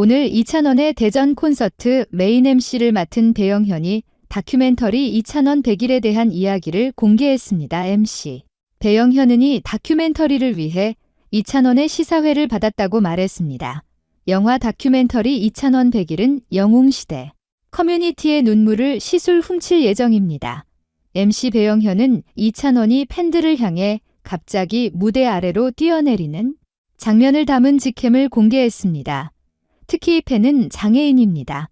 오늘 이찬원의 대전 콘서트 메인 MC를 맡은 배영현이 다큐멘터리 이찬원 100일에 대한 이야기를 공개했습니다. MC. 배영현은 이 다큐멘터리를 위해 이찬원의 시사회를 받았다고 말했습니다. 영화 다큐멘터리 이찬원 100일은 영웅시대, 커뮤니티의 눈물을 시술 훔칠 예정입니다. MC 배영현은 이찬원이 팬들을 향해 갑자기 무대 아래로 뛰어내리는 장면을 담은 직캠을 공개했습니다. 특히 이 팬은 장애인입니다.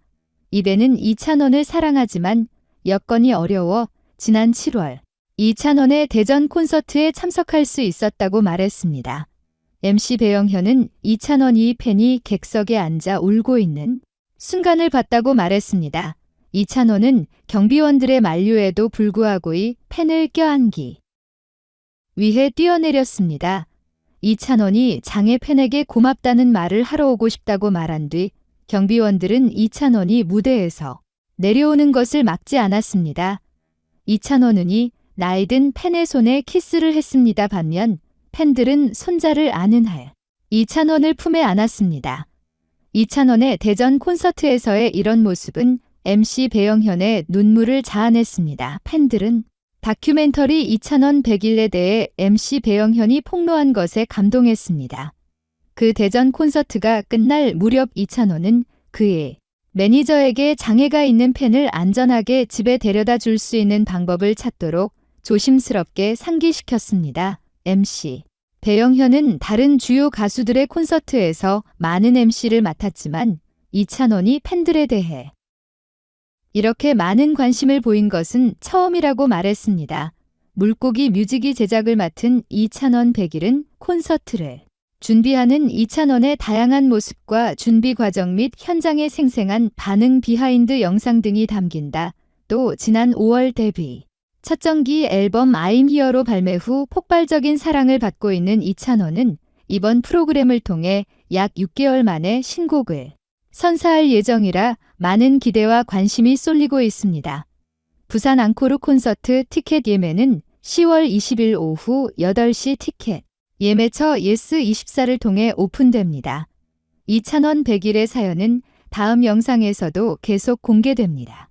이 배는 이찬원을 사랑하지만 여건이 어려워 지난 7월 이찬원의 대전 콘서트에 참석할 수 있었다고 말했습니다. MC 배영현은 이찬원이 팬이 객석에 앉아 울고 있는 순간을 봤다고 말했습니다. 이찬원은 경비원들의 만류에도 불구하고 이 팬을 껴안기 위해 뛰어내렸습니다. 이찬원이 장애 팬에게 고맙다는 말을 하러 오고 싶다고 말한 뒤 경비원들은 이찬원이 무대에서 내려오는 것을 막지 않았습니다. 이찬원은 이 나이 든 팬의 손에 키스를 했습니다. 반면 팬들은 손자를 아는 할 이찬원을 품에 안았습니다. 이찬원의 대전 콘서트에서의 이런 모습은 MC 배영현의 눈물을 자아냈습니다. 팬들은 다큐멘터리 이찬원 100일에 대해 MC 배영현이 폭로한 것에 감동했습니다. 그 대전 콘서트가 끝날 무렵 이찬원은 그의 매니저에게 장애가 있는 팬을 안전하게 집에 데려다 줄 수 있는 방법을 찾도록 조심스럽게 상기시켰습니다. MC 배영현은 다른 주요 가수들의 콘서트에서 많은 MC를 맡았지만 이찬원이 팬들에 대해 이렇게 많은 관심을 보인 것은 처음이라고 말했습니다. 물고기 뮤직이 제작을 맡은 이찬원 백일은 콘서트를 준비하는 이찬원의 다양한 모습과 준비 과정 및 현장의 생생한 반응 비하인드 영상 등이 담긴다. 또 지난 5월 데뷔. 첫 정기 앨범 I'm Here로 발매 후 폭발적인 사랑을 받고 있는 이찬원은 이번 프로그램을 통해 약 6개월 만에 신곡을 선사할 예정이라 많은 기대와 관심이 쏠리고 있습니다. 부산 앙코르 콘서트 티켓 예매는 10월 20일 오후 8시 티켓 예매처 예스24를 통해 오픈됩니다. 이찬원 100일의 사연은 다음 영상에서도 계속 공개됩니다.